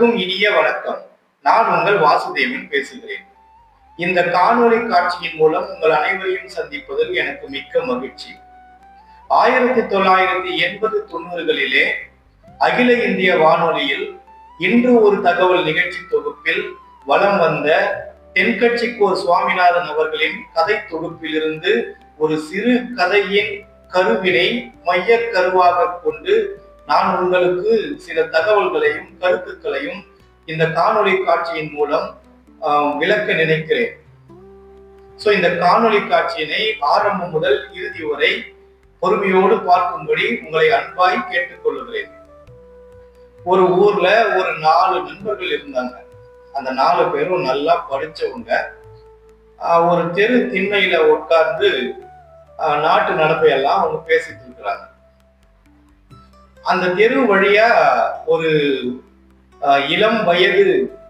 அனைவருக்கும் இனிய வணக்கம். நான் உங்கள் வாசுதேவன் பேசுகிறேன். இந்த காணொலி காட்சியின் மூலம் உங்கள் அனைவரையும் சந்திப்பதில் எனக்கு மிக்க மகிழ்ச்சி. ஆயிரத்தி தொள்ளாயிரத்தி எண்பது தொண்ணூறுகளிலே அகில இந்திய வானொலியில் இன்று ஒரு தகவல் நிகழ்ச்சி தொகுப்பில் வலம் வந்த தென்கட்சிக்கோர் சுவாமிநாதன் அவர்களின் கதை தொகுப்பிலிருந்து ஒரு சிறு கதையின் கருவினை மைய கருவாக கொண்டு நான் உங்களுக்கு சில தகவல்களையும் கருத்துக்களையும் இந்த காணொளி காட்சியின் மூலம் விளக்க நினைக்கிறேன். ஸோ இந்த காணொளி காட்சியினை ஆரம்பம் முதல் இறுதி வரை பொறுமையோடு பார்க்கும்படி உங்களை அன்பாய் கேட்டுக்கொள்கிறேன். ஒரு ஊர்ல ஒரு நாலு நண்பர்கள் இருந்தாங்க. அந்த நாலு பேரும் நல்லா படிச்சவங்க. ஒரு தெரு திண்ணையில உட்கார்ந்து நாட்டு நடப்பையெல்லாம் அவங்க பேசிட்டு இருக்கிறாங்க. அந்த தெரு வழியா ஒரு இளம் வயது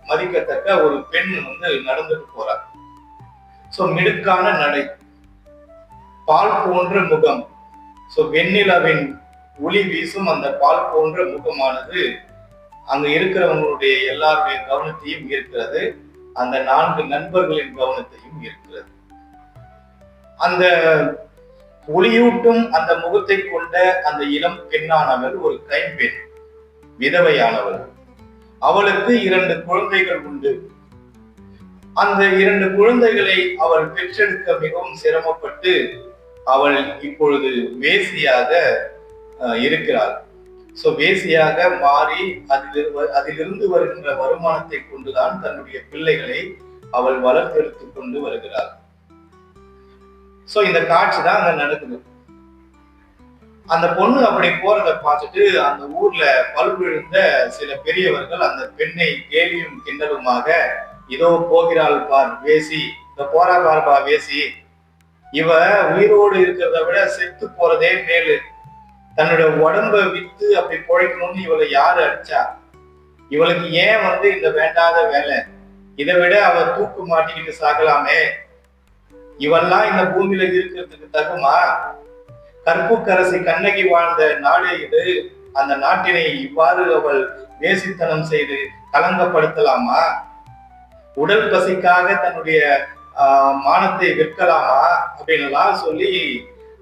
மதிக்கத்தக்க ஒரு பெண் வந்து நடந்துட்டு போறார் ஸோ மிடுக்கான நடை. பால் போன்ற முகம். ஸோ வெண்ணிலவின் ஒளி வீசும் அந்த பால் போன்ற முகமானது அங்க இருக்கிறவங்களுடைய எல்லாருடைய கவனத்தையும் ஈர்க்கிறது. அந்த நான்கு நண்பர்களின் கவனத்தையும் ஈர்க்கிறது. அந்த ஒளியூட்டும் அந்த முகத்தை கொண்ட அந்த இளம் பெண்ணானவள் ஒரு கைம்பெண் விதவையானவள். அவளுக்கு இரண்டு குழந்தைகள் உண்டு. அந்த இரண்டு குழந்தைகளை அவள் பெற்றெடுக்க மிகவும் சிரமப்பட்டு அவள் இப்பொழுது வேசியாக அஹ், இருக்கிறாள். சோ வேசியாக மாறி அதில் அதிலிருந்து வருகின்ற வருமானத்தை கொண்டுதான் தன்னுடைய பிள்ளைகளை அவள் வளர்த்தெடுத்துக் கொண்டு வருகிறாள். ஸோ இந்த காட்சி தான் அங்கே நடக்குது. அந்த பொண்ணு அப்படி போறத பார்த்துட்டு அந்த ஊர்ல பல்விழுந்த சில பெரியவர்கள் அந்த பெண்ணை கேலியும் கிண்டலுமாக இதோ போகிறாள் பார் வேசி இந்த போரா பார்ப்பா வேசி. இவ உயிரோடு இருக்கிறத விட செத்து போறதே மேலு. தன்னோட உடம்ப வித்து அப்படி பொழைக்கணும்னு இவளை யாரு அடிச்சா? இவளுக்கு ஏன் வந்து இந்த வேண்டாத வேலை? இதை விட அவ தூக்கு மாட்டிக்கிட்டு சாகலாமே. இவெல்லாம் இந்த பூமியில இருக்கிறதுக்கு தகுமா? கற்புக்கரசி கண்ணகி வாழ்ந்த நாடே இது. அந்த நாட்டினை இவ்வாறு அவள் வேசித்தனம் செய்து கலங்கப்படுத்தலாமா? உடல் பசிக்காக தன்னுடைய மானத்தை விற்கலாமா? அப்படின்னுலாம் சொல்லி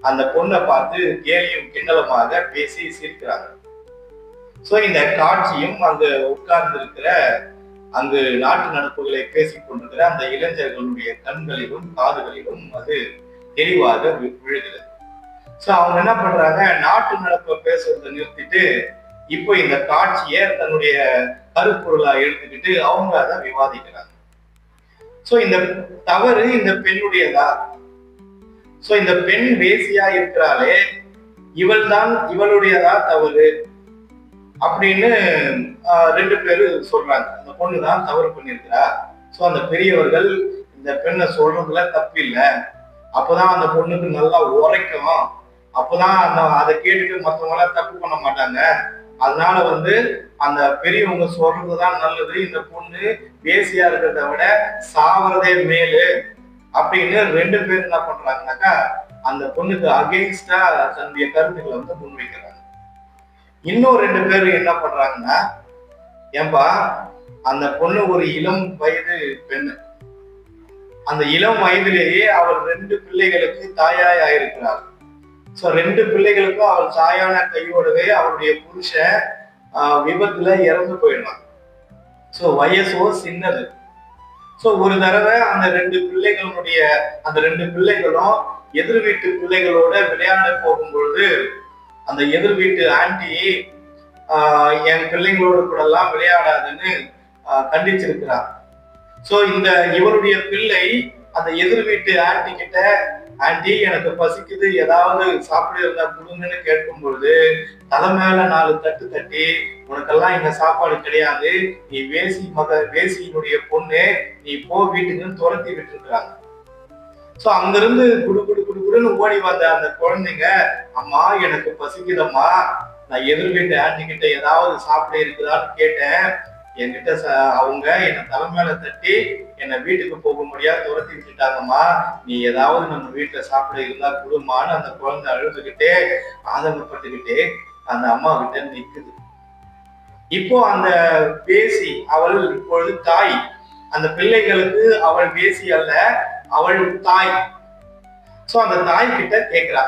அந்த பொண்ணை பார்த்து கேலியும் கிண்டலுமாக பேசி சிரிக்கிறாங்க. சோ இந்த காட்சியும் அங்க உட்கார்ந்து இருக்கிற அங்கு நாட்டு நடப்புகளை பேசிக் கொண்டிருக்கிற அந்த இளைஞர்களுடைய கண்களிலும் காதுகளிலும் அது தெளிவாக விழுகிறது. சோ அவங்க என்ன பண்றாங்க? நாட்டு நடப்பை பேசுறதை நிறுத்திட்டு இப்போ இந்த காட்சியை தன்னுடைய கருப்பொருளா எடுத்துக்கிட்டு அவங்க அதை விவாதிக்கிறாங்க. சோ இந்த தவறு இந்த பெண்ணுடையதா? சோ இந்த பெண் வேசியா இருக்கிறாளே இவள் தான் இவளுடையதா தவறு? அப்படின்னு ரெண்டு பேரு சொல்றாங்க. அந்த பொண்ணு தான் தவறு பண்ணியிருக்கிறா. ஸோ அந்த பெரியவர்கள் இந்த பெண்ணை சொல்றதுல தப்பு இல்ல. அப்பதான் அந்த பொண்ணுக்கு நல்லா உரைக்கும். அப்போதான் அந்த அதை கேட்டுட்டு மற்றவங்களாம் தப்பு பண்ண மாட்டாங்க. அதனால வந்து அந்த பெரியவங்க சொல்றதுதான் நல்லது. இந்த பொண்ணு பேசியா இருக்கிறத விட சாவறதே மேலு அப்படின்னு ரெண்டு பேர் என்ன பண்றாங்கனாக்கா அந்த பொண்ணுக்கு அகெயின்ஸ்டா தன்னுடைய கருத்துக்களை வந்து முன்வைக்கிறாங்க. இன்னும் ரெண்டு பேர் என்ன பண்றாங்கன்னா ஏன்பா அந்த பொண்ணு ஒரு இளம் வயது பெண்ணு. அந்த இளம் வயதிலேயே அவள் ரெண்டு பிள்ளைகளுக்கு தாயாய் ஆயிருக்கிறாள். ஸோ ரெண்டு பிள்ளைகளுக்கும் அவள் தாயான கையோடவே அவளுடைய புருஷன் விபத்துல இறந்து போயிடலாம் ஸோ வயசோ சின்னது. ஸோ ஒரு தடவை அந்த ரெண்டு பிள்ளைகளுடைய அந்த ரெண்டு பிள்ளைகளும் எதிர் வீட்டு பிள்ளைகளோட விளையாட போகும்பொழுது அந்த எதிர் வீட்டு ஆண்டி என் பிள்ளைங்களோட கூட எல்லாம் விளையாடாதுன்னு கண்டிச்சிருக்கிறார். சோ இந்த இவருடைய பிள்ளை அந்த எதிர் வீட்டு ஆண்டி கிட்ட ஆண்டி எனக்கு பசிக்குது ஏதாவது சாப்பிட இருந்தா கொடுங்கன்னு கேட்கும் பொழுது தலை மேல நாலு தட்டு தட்டி உனக்கெல்லாம் இங்க சாப்பாடு கிடையாது. நீ வேசி மக வேசியினுடைய பொண்ணு நீ போ வீட்டுக்குன்னு துரத்தி விட்டுருக்குறாங்க. ஸோ அங்கிருந்து குடு குடு குடு குடுன்னு ஓடி வந்த அந்த குழந்தைங்க அம்மா எனக்கு பசிக்குதம்மா. நான் எதிர் வீட்டு ஆண்டி கிட்ட ஏதாவது சாப்பிட இருக்குதான்னு கேட்டேன். என்கிட்ட ச- அவங்க என்னை தலைமையில தட்டி என்னை வீட்டுக்கு போக முடியாது துரத்தி விட்டுட்டாங்கம்மா. நீ ஏதாவது நம்ம வீட்டுல சாப்பிட இருந்தா கொடுமான்னு அந்த குழந்தை அழுதுகிட்டே ஆதங்கப்பட்டுக்கிட்டே அந்த அம்மா கிட்ட நிற்குது இப்போ அந்த பேசி அவள் இப்பொழுது தாய். அந்த பிள்ளைகளுக்கு அவள் பேசி அல்ல அவள் தாய். சோ அந்த தாய் கிட்ட கேட்கிறா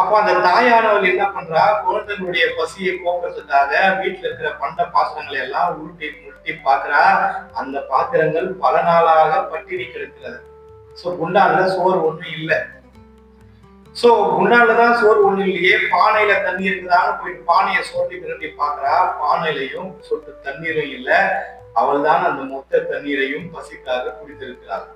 அப்போ அந்த தாயானவள் என்ன பண்றா? குழந்தைங்களுடைய பசியை போக்குறதுக்காக வீட்டுல இருக்கிற பண்ட பாத்திரங்களை எல்லாம் உருட்டி உருட்டி பாக்குறா அந்த பாத்திரங்கள் பல நாளாக பட்டினி கிடக்கிறது ஸோ குண்டான்ல சோறு ஒன்றும் இல்லை. சோ குண்டான்லதான் சோறு ஒன்றும் இல்லையே. பானையில தண்ணி இருக்குதான்னு போய் பானையை சோட்டி திரட்டி பாக்குறா பானையிலையும் சொட்டு தண்ணீரும் இல்லை. அவள் தான் அந்த மொத்த தண்ணீரையும் பசிக்காக குடித்திருக்கிறாள்.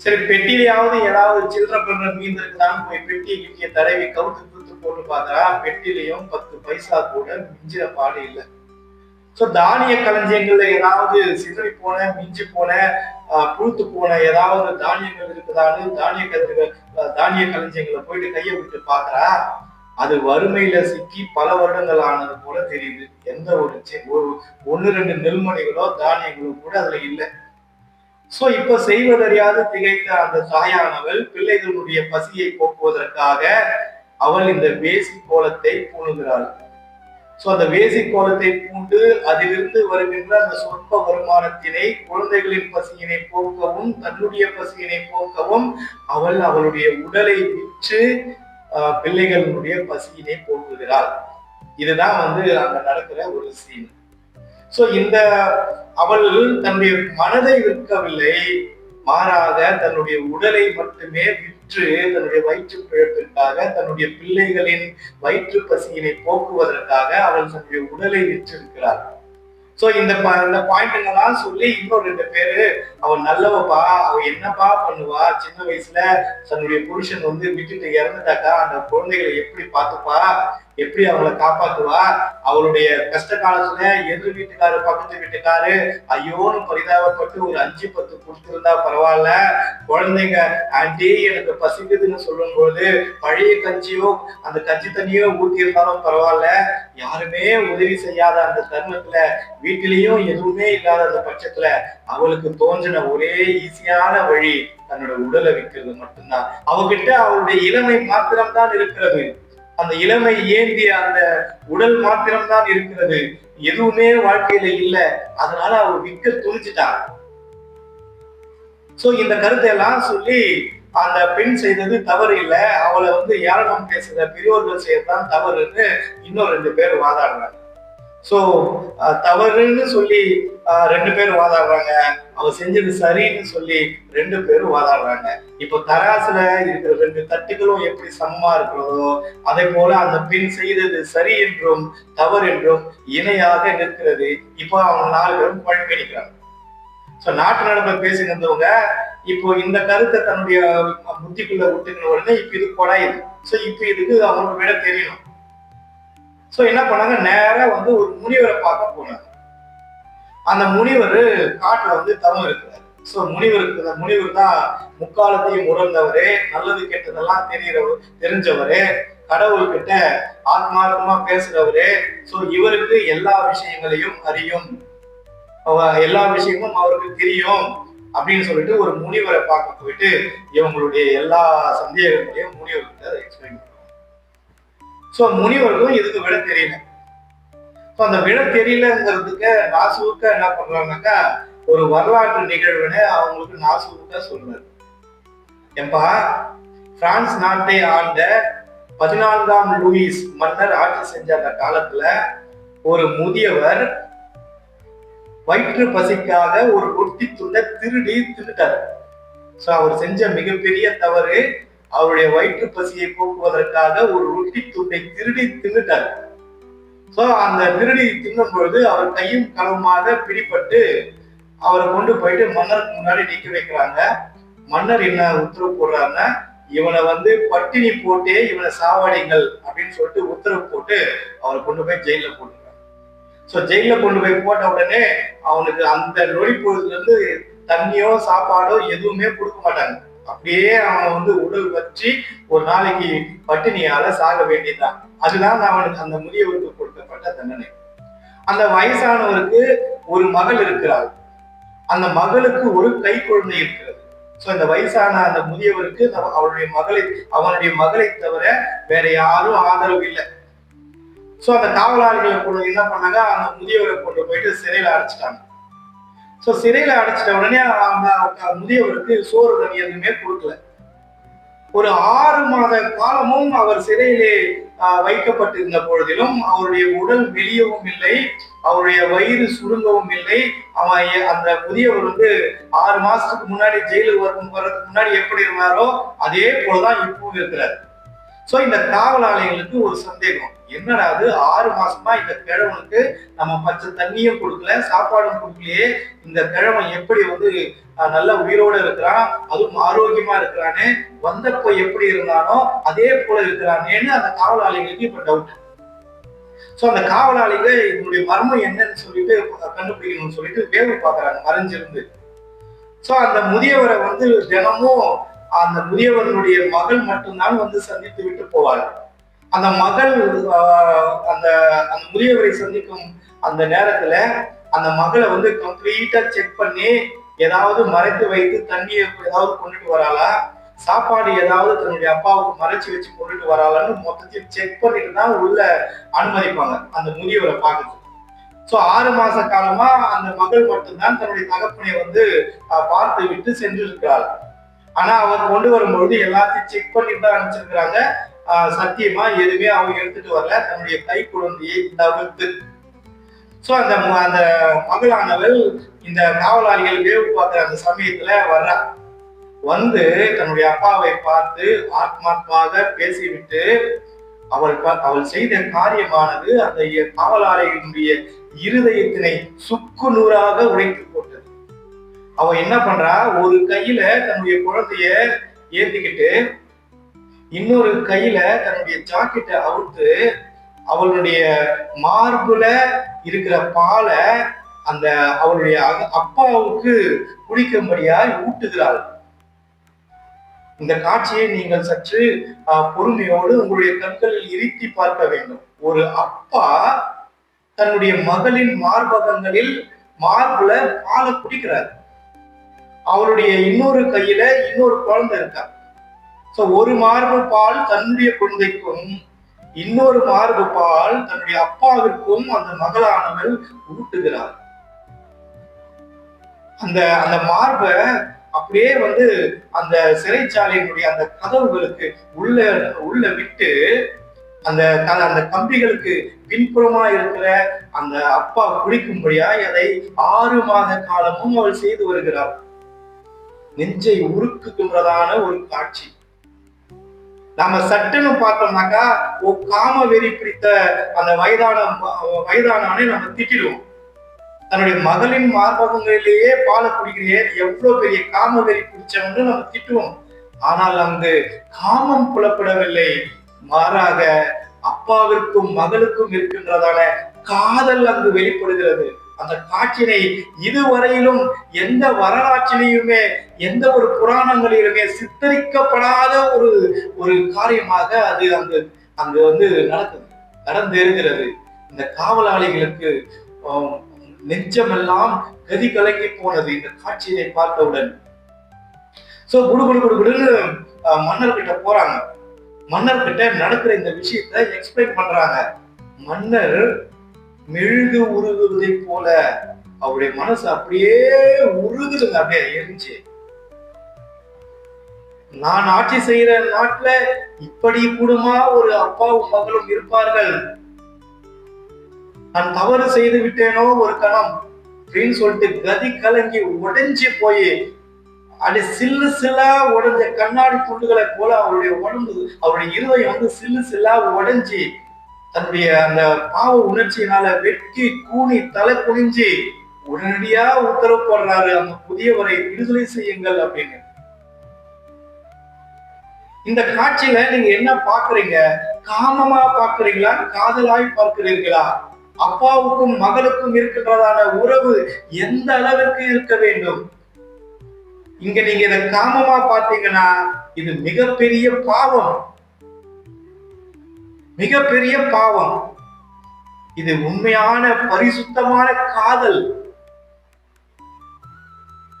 சரி பெட்டியிலாவது ஏதாவது சில்லற பில்லற மீந்து போய் பெட்டியை கிட்டிய தடவி கவுத்து கொடுத்து போட்டு பார்த்தா பெட்டிலையும் பத்து பைசா கூட மிஞ்சிற பாடு இல்லை. சோ தானிய களஞ்சியங்கள்ல ஏதாவது சிதறி போன மிஞ்சி போன ஆஹ், புழுத்து போன ஏதாவது தானியங்கள் இருக்குதான்னு தானிய கதிர்கள் தானிய களஞ்சியங்களை போயிட்டு கையை விட்டு பாக்குறா அது வறுமையில சிக்கி பல வருடங்கள் ஆனது போல தெரியுது. எந்த ஒரு ஒரு ஒன்னு ரெண்டு நெல்மணிகளோ தானியங்களோ கூட அதுல இல்லை. சோ இப்ப செய்வதறியாது திகைத்த அந்த தாயானவள் பிள்ளைகளுடைய பசியை போக்குவதற்காக அவள் இந்த வேசி கோலத்தை பூணுகிறாள். சோ அந்த வேசி கோலத்தை பூண்டு அதிலிருந்து வருகின்ற அந்த சொற்ப வருமானத்தினை குழந்தைகளின் பசியினை போக்கவும் தன்னுடைய பசியினை போக்கவும் அவள் அவளுடைய உடலை விற்று பிள்ளைகளுடைய பசியினை போக்குகிறாள். இதுதான் வந்து அங்க நடக்கிற ஒரு சீன் சோ இந்த அவள் தன்னுடைய மனதை விற்கவில்லை மாறாக தன்னுடைய உடலை மட்டுமே விற்று தன்னுடைய வயிற்று பிழப்பிற்காக தன்னுடைய பிள்ளைகளின் வயிற்று பசியினை போக்குவதற்காக அவள் தன்னுடைய உடலை விற்றிருக்கிறார் சோ இந்த ப- இந்த சொல்லி இன்னும் ரெண்டு பேரு அவன் நல்லவப்பா அவ என்னப்பா பண்ணுவா? சின்ன வயசுல தன்னுடைய புருஷன் வந்து விட்டுட்டு இறந்துட்டாக்கா அந்த குழந்தைகளை எப்படி பார்த்துப்பா? எப்படி அவங்கள காப்பாத்துவா? அவளுடைய கஷ்ட காலத்துல எதிர் வீட்டுக்காரு பக்கத்து வீட்டுக்காரு ஐயோன்னு பரிதாபப்பட்டு ஒரு அஞ்சு பத்து கொடுத்துருந்தா பரவாயில்ல. குழந்தைங்க ஆண்டி எனக்கு பசிக்குதுன்னு சொல்லும்போது பழைய கஞ்சியோ அந்த கஞ்சி தண்ணியோ ஊத்தி இருந்தாலும் பரவாயில்ல. யாருமே உதவி செய்யாத அந்த தருணத்துல வீட்டிலேயும் எதுவுமே இல்லாத அந்த பட்சத்துல அவளுக்கு தோன்றின ஒரே ஈஸியான வழி தன்னோட உடலை விற்கிறது மட்டும்தான். அவகிட்ட அவளுடைய இளமை மாத்திரம்தான் இருக்கிறது. அந்த இளமை ஏந்திய அந்த உடல் மாத்திரம்தான் இருக்கிறது. எதுவுமே வாழ்க்கையில இல்ல. அதனால அவர் விற்க துணிச்சிட்டார் சோ இந்த கருத்தை எல்லாம் சொல்லி அந்த பெண் செய்தது தவறு இல்ல. அவளை வந்து ஏளனம் பேசுற? பெரியோர்கள் செய்யறதுதான் தவறுன்னு இன்னும் ரெண்டு பேர் வாதாடுறாங்க. சோ தவறுன்னு சொல்லி ரெண்டு பேர் வாதாடுறாங்க. அவ செஞ்சது சரின்னு சொல்லி ரெண்டு பேரும் வாதாடுறாங்க. இப்போ தராசுல இருக்கிற ரெண்டு தட்டுகளும் எப்படி சமமா இருக்கிறதோ அதே போல அந்த பெண் செய்தது சரி என்றும் தவறு என்றும் இணையாக நிற்கிறது. இப்போ அவங்க நாலு பேரும் குழப்பிக்கிறாங்க சோ நாட்டு நடப்பை பேசினவங்க இப்போ இந்த கருத்தை தன்னுடைய புத்திக்குள்ள விட்டுக்கின உடனே இப்போ இது குறையுது சோ இப்போ இதுக்கு அவங்களுக்கு விட தெரியணும். ஸோ என்ன பண்ணாங்க? நேராக வந்து ஒரு முனிவரை பார்க்க போனாங்க. அந்த முனிவர் காட்டில் வந்து தவம் இருக்கிறார். ஸோ முனிவருக்கு அந்த முனிவர் தான் முக்காலத்தையும் உணர்ந்தவரே நல்லது கெட்டதெல்லாம் தெரிகிறவர் தெரிஞ்சவரே கடவுள்கிட்ட ஆத்மார்த்தமா பேசுகிறவரே ஸோ இவருக்கு எல்லா விஷயங்களையும் அறியும். எல்லா விஷயமும் அவருக்கு தெரியும் அப்படின்னு சொல்லிட்டு ஒரு முனிவரை பார்க்க போயிட்டு இவங்களுடைய எல்லா சந்தேகங்களையும் முனிவர்கிட்ட எக்ஸ்பிளைன் பண்ணுவாங்க ஸோ முனிவருக்கும் இதுக்கு விட தெரியல? ஸோ அந்த விட தெரியலங்கிறதுக்கு நாசுவுக்க என்ன பண்றாங்கன்னாக்கா ஒரு வரலாற்று நிகழ்வுன்னு அவங்களுக்கு நாசுவுக்க சொல்றாரு ஏம்பா பிரான்ஸ் நாட்டை ஆண்ட பதினான்காம் லூயிஸ் மன்னர் ஆட்சி செஞ்ச அந்த காலத்துல ஒரு முதியவர் வயிற்று பசிக்காக ஒரு ரொட்டி துண்டை திருடி தின்னுட்டாரு. ஸோ அவர் செஞ்ச மிகப்பெரிய தவறு அவருடைய வயிற்று பசியை போக்குவதற்காக ஒரு ரொட்டி துண்டை திருடி தின்னுட்டார். ஸோ அந்த திருடி தின்னும் பொழுது அவர் கையும் களவுமாக பிடிபட்டு அவரை கொண்டு போயிட்டு மன்னருக்கு முன்னாடி நிற்க வைக்கிறாங்க. மன்னர் என்ன உத்தரவு போடுறாருன்னா இவனை வந்து பட்டினி போட்டே இவனை சாவடிங்கள் அப்படின்னு சொல்லிட்டு உத்தரவு போட்டு அவரை கொண்டு போய் ஜெயில போட்டுருக்காங்க ஸோ ஜெயில கொண்டு போய் போட்ட உடனே அவனுக்கு அந்த நொடி பொழுதுல இருந்து தண்ணியோ சாப்பாடோ எதுவுமே கொடுக்க மாட்டாங்க. அப்படியே அவன் வந்து உடல் வச்சு ஒரு நாளைக்கு பட்டினியால சாக வேண்டியதான் அதுதான் அவனுக்கு அந்த முதியவருக்கு கொடுக்கப்பட்ட தண்டனை. அந்த வயசானவருக்கு ஒரு மகள் இருக்கிறாள். அந்த மகளுக்கு ஒரு கை குழந்தை இருக்கிறது. ஸோ இந்த வயசான அந்த முதியவருக்கு அவருடைய மகளை அவனுடைய மகளை தவிர வேற யாரும் ஆதரவு இல்லை. ஸோ அந்த காவலாளிகளை கொண்டு என்ன பண்ணாங்க? அந்த முதியவரை கொண்டு போயிட்டு சிறையில் அடைச்சிட்டாங்க. ஸோ சிறையில் அடைச்சிட்ட உடனே அந்த முதியவருக்கு சோறு தண்ணி எதுவுமே கொடுக்கல. ஒரு ஆறு மாத காலமும் அவர் சிறையிலே வைக்கப்பட்டிருந்த பொழுதிலும் அவருடைய உடல் வெளியவும் இல்லை அவருடைய வயிறு சுருங்கவும் இல்லை. அவன் அந்த முதியவர் வந்து ஆறு மாசத்துக்கு முன்னாடி ஜெயிலுக்கு வரும் வர்றதுக்கு முன்னாடி எப்படி இருந்தாரோ அதே போலதான் இப்பவும் இருக்கிறார். சோ இந்த காவலாளிகளுக்கு ஒரு சந்தேகம். என்னடா அது? ஆறு மாசமா இந்த கிழவனுக்கு நம்ம பச்சை தண்ணியும் கொடுக்கல சாப்பாடும் கொடுக்கலையே. இந்த கிழவன் எப்படி வந்து நல்ல உயிரோட இருக்கிறான்? அதுவும் ஆரோக்கியமா இருக்கிறானே. வந்தப்போ எப்படி இருந்தானோ அதே போல இருக்கிறானேன்னு அந்த காவலாளிகளுக்கு இப்ப டவுட் சோ அந்த காவலாளிகள் இதனுடைய மர்மம் என்னன்னு சொல்லிட்டு கண்டுபிடிக்கணும்னு சொல்லிட்டு வேவு பாக்குறாங்க மறைஞ்சிருந்து. சோ அந்த முதியவரை வந்து தினமும் அந்த முதியவனுடைய மகள் மட்டும்தான் வந்து சந்தித்து விட்டு போவார். அந்த மகள் அந்த அந்த முதியவரை சந்திக்கும் அந்த நேரத்துல அந்த மகளை வந்து கம்ப்ளீட்டா செக் பண்ணி ஏதாவது மறைத்து வைத்து தண்ணியை ஏதாவது கொண்டுட்டு வராளா? சாப்பாடு ஏதாவது தன்னுடைய அப்பாவுக்கு மறைச்சு வச்சு கொண்டுட்டு வராளான்னு மொத்தத்தையும் செக் பண்ணிட்டு தான் உள்ள அனுமதிப்பாங்க அந்த முதியவரை பார்க்கறது சோ ஆறு மாச காலமா அந்த மகள் மட்டும்தான் தன்னுடைய தகப்பனை வந்து பார்த்து விட்டு சென்று இருக்கிறாள் ஆனா அவர் கொண்டு வரும்பொழுது எல்லாத்தையும் செக் பண்ணிட்டு தான் அனுப்பிச்சிருக்கிறாங்க. சத்தியமா எதுவுமே அவங்க எடுத்துட்டு வரல. தன்னுடைய கை குழந்தையை தவிர்த்து ஸோ அந்த அந்த மகளானவள் இந்த காவலாளிகள் வேவு பார்க்குற அந்த சமயத்துல வர்றா. வந்து தன்னுடைய அப்பாவை பார்த்து ஆத்மாத்மாக பேசிவிட்டு அவள் ப- அவள் செய்த காரியமானது அந்த காவலாளிகளுடைய இருதயத்தினை சுக்கு நூறாக உடைத்து போட்டது. அவ என்ன பண்றா? ஒரு கையில தன்னுடைய குழந்தைய ஏத்திக்கிட்டு இன்னொரு கையில தன்னுடைய ஜாக்கெட்டை அவுத்து அவளுடைய மார்புல இருக்கிற பாலை அந்த அவளுடைய அப்பாவுக்கு குடிக்கும்படியாய் ஊட்டுகிறாள். இந்த காட்சியை நீங்கள் சற்று பொறுமையோடு உங்களுடைய கண்களில் இருத்தி பார்க்க வேண்டும். ஒரு அப்பா தன்னுடைய மகளின் மார்பகங்களில் மார்புல பாலை குடிக்கிறார். அவருடைய இன்னொரு கையில இன்னொரு குழந்தை இருக்கா? சோ ஒரு மார்பு பால் தன்னுடைய குழந்தைக்கும் இன்னொரு மார்பு பால் தன்னுடைய அப்பாவிற்கும் அந்த மகளானவள் ஊட்டுகிறார் அந்த அந்த மார்பை அப்படியே வந்து அந்த சிறைச்சாலையினுடைய அந்த கதவுகளுக்கு உள்ள உள்ள விட்டு அந்த அந்த கம்பிகளுக்கு பின்புறமா இருக்கிற அந்த அப்பா குடிக்கும்படியா அதை ஆறு மாத காலமும் அவள் செய்து வருகிறாள். நெஞ்சை உருக்குகின்றதான ஒரு காட்சி. நாம சட்டுன்னு பார்த்தோம்னாக்கா ஓ காம வெறி பிடித்த அந்த வயதான வயதானவனை நம்ம திட்டிடுவோம். தன்னுடைய மகளின் மார்பகங்களிலேயே பாலை குடிக்கிறியே எவ்வளவு பெரிய காம வெறி பிடிச்சவன்னு நம்ம திட்டுவோம். ஆனால் அங்கு காமம் புலப்படவில்லை. மாறாக அப்பாவிற்கும் மகளுக்கும் இருக்கின்றதான காதல் அங்கு வெளிப்படுகிறது. அந்த காட்சியினை இதுவரையிலும் எந்த வரலாற்றிலையுமே எந்த ஒரு புராணங்களிலுமே சித்தரிக்கப்படாத ஒரு ஒரு காரியமாக அது அங்கு அங்கு வந்து நடக்குது நடந்திருக்கிறது இந்த காவலாளிகளுக்கு நெஞ்சமெல்லாம் கதி கலங்கி போனது இந்த காட்சியை பார்த்தவுடன். சோ குடு குடு குடு குடுன்னு மன்னர்கிட்ட போறாங்க. மன்னர்கிட்ட நடக்கிற இந்த விஷயத்தை எக்ஸ்பிளைன் பண்றாங்க. மன்னர் மெழுகு உருகுவதை போல அவருடைய மனசு அப்படியே உருகுதுங்க அப்படியே எரிஞ்சு. நான் ஆட்சி செய்யற நாட்டுல இப்படி கூடுமா ஒரு அப்பாவும் மகளும் இருப்பார்கள்? நான் தவறு செய்து விட்டேனோ ஒரு கணம்? அப்படின்னு சொல்லிட்டு கதி கலங்கி உடைஞ்சு போய் அப்படி சில்லு சில்லா உடைஞ்ச கண்ணாடி துண்டுகளை போல அவருடைய உடம்பு அவருடைய இருதயம் வந்து சில்லு சில்லா உடைஞ்சி தன்னுடைய அந்த பாவ உணர்ச்சியினால வெட்டி கூனி தலை குனிஞ்சு உடனடியா உத்தரவு போடுறாரு அந்த புதியவரை விடுதலை செய்யுங்கள் அப்படின்னு. இந்த காட்சியில நீங்க என்ன பாக்குறீங்க? காமமா பாக்குறீங்களா? காதலாய் பார்க்கிறீர்களா? அப்பாவுக்கும் மகளுக்கும் இருக்கின்றதான உறவு எந்த அளவிற்கு இருக்க வேண்டும்? இங்க நீங்க இதை காமமா பார்த்தீங்கன்னா இது மிகப்பெரிய பாவம். மிகப்பெரிய பாவம். இது உண்மையான பரிசுத்தமான காதல்.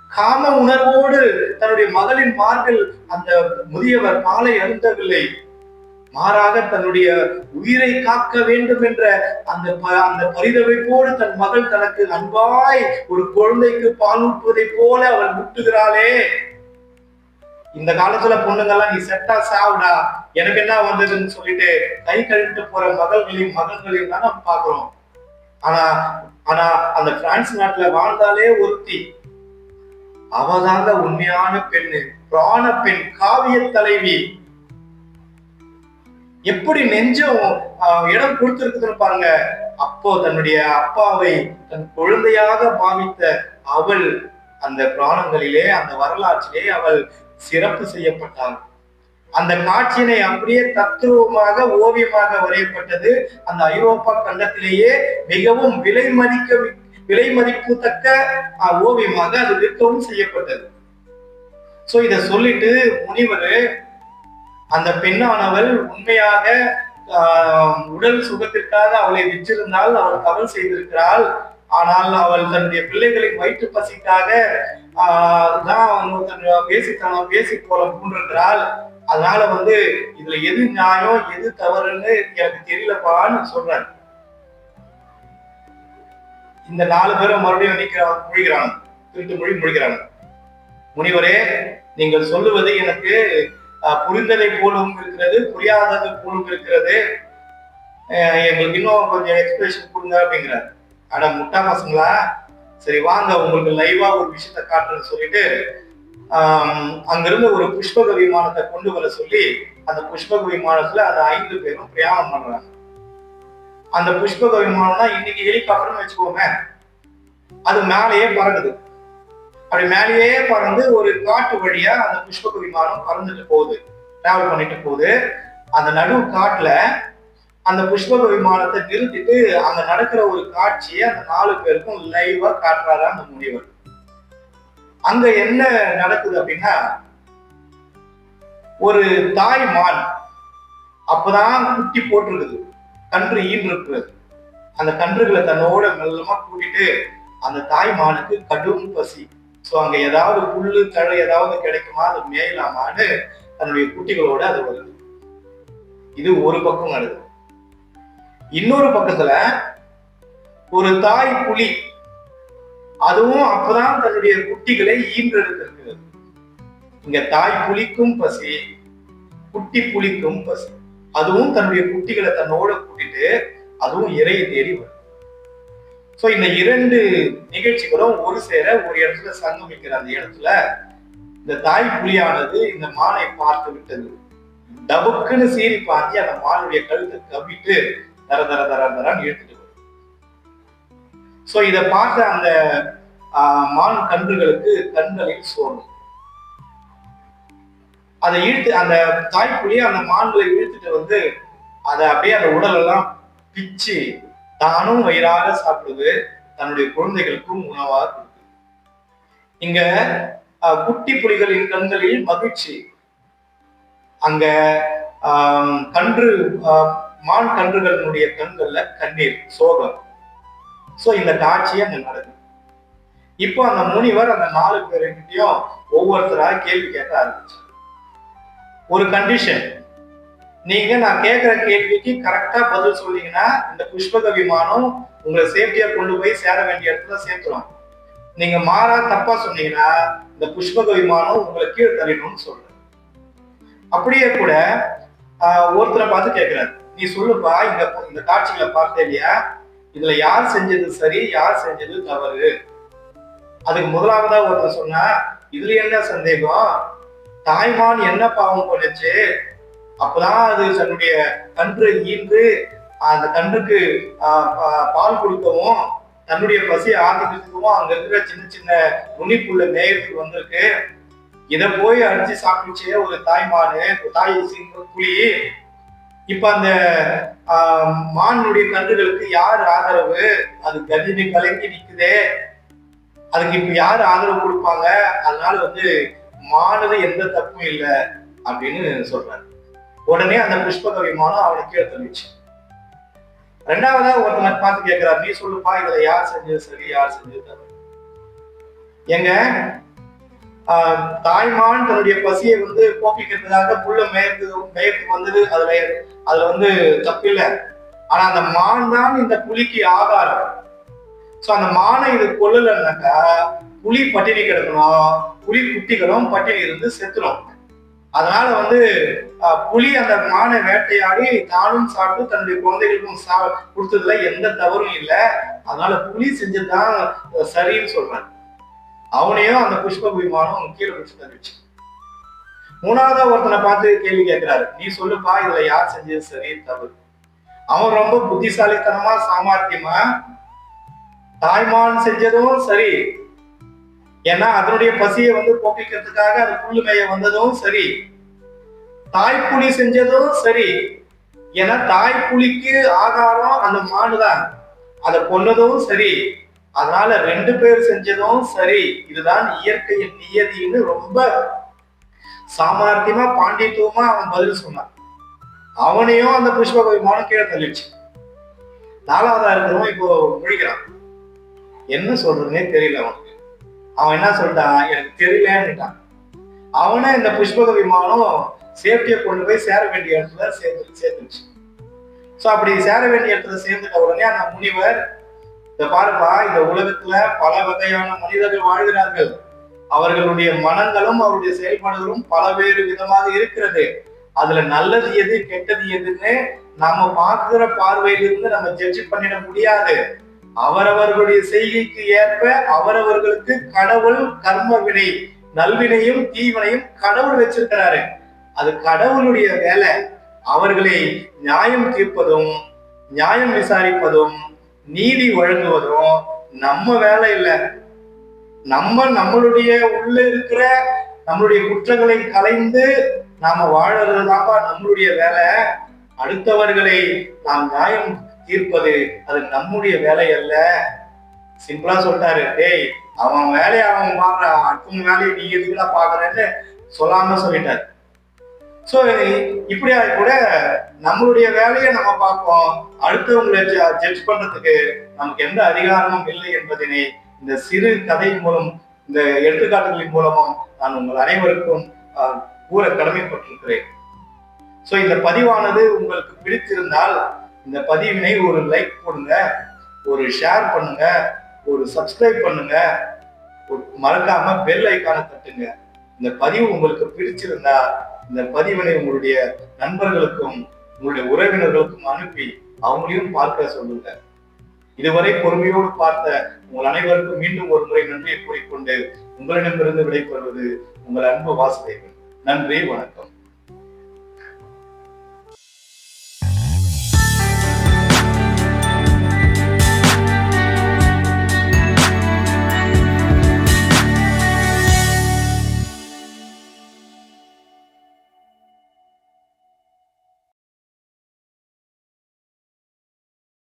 காம உணர்வோடு தன்னுடைய மகளின் மார்பில் அந்த முதியவர் பாலை அருந்தவில்லை மாறாக தன்னுடைய உயிரை காக்க வேண்டும் என்ற அந்த ப- அந்த பரிதவிப்போடு தன் மகள் தனக்கு அன்பாய் ஒரு குழந்தைக்கு பால் ஊட்டுவதை போல அவள் முட்டுகிறாளே. இந்த காலத்துல பொண்ணுங்கெல்லாம் நீ செட்டா சாவுடா எனக்கு என்ன வந்ததுன்னு சொல்லிட்டு கை கழுவிட்டு போற மகள்களையும் மகன்களையும் தான் நம்ம பாக்குறோம் ஆனா ஆனா அந்த பிரான்ஸ் நாட்டுல வாழ்ந்தாலே ஒருத்தி. அவதாங்க உண்மையான பெண்ணு பிராண பெண் காவிய தலைவி. எப்படி நெஞ்சம் ஆஹ், இடம் கொடுத்திருக்குதுன்னு பாருங்க. அப்போ தன்னுடைய அப்பாவை தன் குழந்தையாக பாவித்த அவள் அந்த பிராணங்களிலே அந்த வரலாற்றிலே அவள் சிறப்பு செய்யப்பட்டாள் அந்த காட்சியினை அப்படியே தத்துவமாக ஓவியமாக வரையப்பட்டது அந்த ஐரோப்பா கண்டத்திலேயே மிகவும் விலை மதிக்க விலை மதிப்புத்தக்க தக்க ஓவியமாக அது விற்கவும் செய்யப்பட்டது. சோ இத சொல்லிட்டு முனிவர் அந்த பெண்ணானவள் உண்மையாக ஆஹ், உடல் சுகத்திற்காக அவளை விற்றிருந்தால் அவள் தவறு செய்திருக்கிறாள். ஆனால் அவள் தன்னுடைய பிள்ளைகளின் வயிற்று பசிக்காக தான் வந்து பேசித்தனம் பேசி போல பூண்டிருக்கிறாள். அதனால வந்து இதுல எது நியாயம் எது தவறுன்னு எனக்கு தெரியலப்பான்னு சொல்றாரு. இந்த நாலு பேரும் மறுபடியும் நிற்கிறான் முழிகிறான் திருட்டு மொழி மொழிகிறாங்க முனிவரே நீங்கள் சொல்லுவது எனக்கு புரிந்ததை போலும் இருக்கிறது புரியாதது போலும் இருக்கிறது. எங்களுக்கு இன்னும் கொஞ்சம் எக்ஸ்பிரஷன் கொடுங்க அப்படிங்கிறார். ஆனா முட்டா பசங்களா? சரி வாங்க உங்களுக்கு லைவா ஒரு விஷயத்த காட்டுறேன்னு சொல்லிட்டு அங்கிருந்து ஒரு புஷ்பக விமானத்தை கொண்டு வர சொல்லி அந்த புஷ்பக விமானத்துல அந்த ஐந்து பேரும் பிரயாணம் பண்றாங்க. அந்த புஷ்பக விமானம்னா இன்னைக்கு ஹெலிகாப்டர்னு வச்சுக்கோங்க அது மேலேயே பறக்குது. அப்படி மேலேயே பறந்து ஒரு காட்டு வழியா அந்த புஷ்பக விமானம் பறந்துட்டு போகுது டிராவல் பண்ணிட்டு போகுது. அந்த நடு காட்டுல அந்த புஷ்பக விமானத்தை நிறுத்திட்டு அங்க நடக்கிற ஒரு காட்சியை அந்த நாலு பேருக்கும் லைவா காட்டுறாரு அந்த முனிவர். அங்க என்ன நடக்குது அப்படின்னா ஒரு தாய் மான் அப்பதான் குட்டி போட்டிருக்குது. கன்று ஈன்று இருக்கிறது அந்த கன்றுகளை தன்னோட மெல்லமா கூட்டிட்டு அந்த தாய் மானுக்கு கடும் பசி. ஸோ அங்க ஏதாவது புல்லு தழை ஏதாவது கிடைக்குமா? அது மேயலாமான்னு தன்னுடைய குட்டிகளோட அது வருது இது ஒரு பக்கம் நடக்குது இன்னொரு பக்கத்துல ஒரு தாய் புலி அதுவும் அப்பதான் தன்னுடைய குட்டிகளை ஈன்றெடுத்திருக்கிறது. இங்க தாய் புலிக்கும் பசி குட்டி புலிக்கும் பசி. அதுவும் தன்னுடைய குட்டிகளை தன்னோட கூட்டிட்டு அதுவும் இறையை தேடி வரும். ஸோ இந்த இரண்டு நிகழ்ச்சிகளும் ஒரு சேர ஒரு இடத்துல சங்கமிக்கிற அந்த இடத்துல இந்த தாய் புலியானது இந்த மானை பார்த்து விட்டது. டபுக்குன்னு சீறி பாஞ்சி அந்த மானுடைய கழுத்தை கவிட்டு தர தர தர தரான்னு இழுத்துட்டு சோ இத பார்த்த அந்த மான் கன்றுகளுக்கு கண்களில் சோறும் அதை இழுத்து அந்த தாய்ப்புலியை அந்த மான்களை இழுத்துட்டு வந்து அதை அப்படியே அந்த உடல் எல்லாம் பிச்சு தானும் வயிறார சாப்பிடுது தன்னுடைய குழந்தைகளுக்கும் உணவாக கொடுக்குது. இங்க குட்டி புலிகளின் கண்களில் மகிழ்ச்சி. அங்க ஆஹ், கன்று மான் கன்றுகளினுடைய கண்கள்ல கண்ணீர் சோகம். சோ இந்த காட்சி அங்க நடக்கும் இப்போ அந்த முனிவர் அந்த நாலு பேருக்கிட்டையும் ஒவ்வொருத்தராக கேள்வி கேட்க ஆரம்பிச்சு ஒரு கண்டிஷன் நீங்க நான் கேட்கிற கேள்விக்கு கரெக்டா பதில் சொன்னீங்கன்னா இந்த புஷ்பக விமானம் உங்களை சேஃப்டியா கொண்டு போய் சேர வேண்டிய இடத்துல சேர்த்துரும். நீங்க மாறா தப்பா சொன்னீங்கன்னா இந்த புஷ்பக விமானம் உங்களை கீழே தள்ளிடும்னு சொல்றேன் அப்படியே கூட ஒருத்தரை பார்த்து கேட்கிறாரு. நீ சொல்லுப்பா இந்த இந்த காட்சிகளை பார்த்த இல்லையா? இதுல யார் செஞ்சது சரி யார் செஞ்சது தவறு? அதுக்கு முதலாவதா ஒருத்தர் சொன்னா இதுல என்ன சந்தேகம்? தாய்மான் என்ன பாவம் பண்ணுச்சு? அப்பதான் அது தன்னுடைய கன்று ஈன்று அந்த கன்றுக்கு பா- பால் கொடுக்கவும் தன்னுடைய பசி ஆதிக்கிறதுக்கும் அங்க இருக்கிற சின்ன சின்ன நுனிப்புள்ள மேயத்துக்கு வந்திருக்கு. இதை போய் அடிச்சு சாப்பிடுச்சே ஒரு தாய்மானு ஒரு தாய் புலி இப்ப அந்த மானுடைய கன்றுகளுக்கு யார் ஆதரவு? அது கதினி கலங்கி நிக்குதே. அதுக்கு இப்ப யார் ஆதரவு கொடுப்பாங்க? அதனால வந்து மானது எந்த தப்பும் இல்லை அப்படின்னு சொல்றாரு. உடனே அந்த புஷ்ப கவிமானம் அவனை கீழே தள்ளிச்சு ரெண்டாவதா ஒருத்தனை பார்த்து கேட்கிறார் நீ சொல்லுப்பா இதுல யார் செஞ்சது சரி யார் செஞ்சது? தவறு எங்க? தாய்மான் தன்னுடைய பசியை வந்து போக்கிக்கிறதுக்காக புல்ல மேற்கு மேய்த்து வந்தது. அதுல அதுல வந்து தப்பில்லை. ஆனா அந்த மான் தான் இந்த புலிக்கு ஆகாரம். சோ அந்த மானை இது கொல்லலைன்னாக்கா புலி பட்டினி கிடக்கணும். புலி குட்டிகளும் பட்டினி இருந்து செத்துரும். அதனால வந்து புலி அந்த மானை வேட்டையாடி தானும் சாப்பிட்டு தன்னுடைய குழந்தைகளுக்கும் சா கொடுத்ததுல எந்த தவறும் இல்லை. அதனால புலி செஞ்சதுதான் சரின்னு சொல்றேன். அவனையும் அந்த புஷ்ப விமானம் கீழே பிடிச்சு தந்துச்சு மூணாவதா ஒருத்தனை பார்த்து கேள்வி கேட்கிறாரு. நீ சொல்லுப்பா இதுல யார் செஞ்சது சரி தவறு? அவன் ரொம்ப புத்திசாலித்தனமா சாமர்த்தியமா தாய்மான் செஞ்சதும் சரி. ஏன்னா அதனுடைய பசியை வந்து போக்கிக்கிறதுக்காக அது புல்லு வந்ததும் சரி. தாய்ப்புலி செஞ்சதும் சரி. ஏன்னா தாய்ப்புலிக்கு ஆகாரம் அந்த மானு தான் அதை கொன்னதும் சரி. அதனால ரெண்டு பேர் செஞ்சதும் சரி. இதுதான் இயற்கையின் நியதின்னு ரொம்ப சாமர்த்தியமா பாண்டித்துவமா அவன் பதில் சொன்னான். அவனையும் அந்த புஷ்ப விமானம் கீழே தள்ளிடுச்சு. நாலாவதா இருக்கிறவன் இப்போ முழிக்கிறான். என்ன சொல்றதுன்னே தெரியல அவனுக்கு. அவன் என்ன சொல்லிட்டான்? எனக்கு தெரியலன்னுட்டான். அவனை இந்த புஷ்பக விமானம் சேஃப்டியை கொண்டு போய் சேர வேண்டிய இடத்துல சேர்ந்து சேர்த்துச்சு ஸோ அப்படி சேர வேண்டிய இடத்துல சேர்ந்துட்ட உடனே அந்த முனிவர் இந்த பாருப்பா இந்த உலகத்துல பல வகையான மனிதர்கள் வாழ்கிறார்கள். அவர்களுடைய மனங்களும் அவருடைய செயல்பாடுகளும் பலவேறு விதமாக இருக்கிறது. அதுல நல்லது எது கெட்டது எதுன்னு நாம பார்க்கிற பார்வையிலிருந்து நம்ம ஜட்ஜ் பண்ணிட முடியாது. அவரவர்களுடைய செய்கைக்கு ஏற்ப அவரவர்களுக்கு கடவுள் கர்ம வினை நல்வினையும் தீவினையும் கடவுள் வச்சிருக்கிறாரு. அது கடவுளுடைய வேலை. அவர்களை நியாயம் தீர்ப்பதும் நியாயம் விசாரிப்பதும் நீதி வழங்குவதும் நம்ம வேலை இல்லை. நம்ம நம்மளுடைய உள்ள இருக்கிற நம்மளுடைய குற்றங்களை கலைந்து நாம வாழறதுதான்ப்பா நம்மளுடைய வேலை. அடுத்தவர்களை நாம் நியாயம் தீர்ப்பது அது நம்முடைய வேலை அல்ல. சிம்பிளா சொல்லிட்டாரு. டேய் அவன் வேலையை அவன் பாக்குறான் அடுத்தவங்க வேலையை நீ எதுக்குலாம் பாக்குறேன்னு சொல்லாம சொல்லிட்டாரு. ஸோ இப்படியா கூட நம்மளுடைய வேலையை நம்ம பார்ப்போம். அடுத்தவங்களை ஜட்ஜ் பண்றதுக்கு நமக்கு எந்த அதிகாரமும் இல்லை என்பதனை இந்த சிறு கதை மூலம் இந்த எடுத்துக்காட்டுகளின் மூலமும் நான் உங்கள் அனைவருக்கும் கூற கடமைப்பட்டிருக்கிறேன். ஸோ இந்த பதிவானது உங்களுக்கு பிடித்திருந்தால் இந்த பதிவினை ஒரு லைக் போடுங்க ஒரு ஷேர் பண்ணுங்க ஒரு சப்ஸ்கிரைப் பண்ணுங்க ஒரு மறக்காம பெல் ஐக்கான தட்டுங்க. இந்த பதிவு உங்களுக்கு பிடிச்சிருந்தா இந்த பதிவினை உங்களுடைய நண்பர்களுக்கும் உங்களுடைய உறவினர்களுக்கும் அனுப்பி அவங்களையும் பார்க்க சொல்லுங்க. இதுவரை பொறுமையோடு பார்த்த உங்கள் அனைவருக்கும் மீண்டும் ஒரு முறை நன்றியை கூறிக்கொண்டு உங்களிடமிருந்து விடைபெறுவது உங்கள் அன்பு வாசுதேவன். நன்றி வணக்கம்.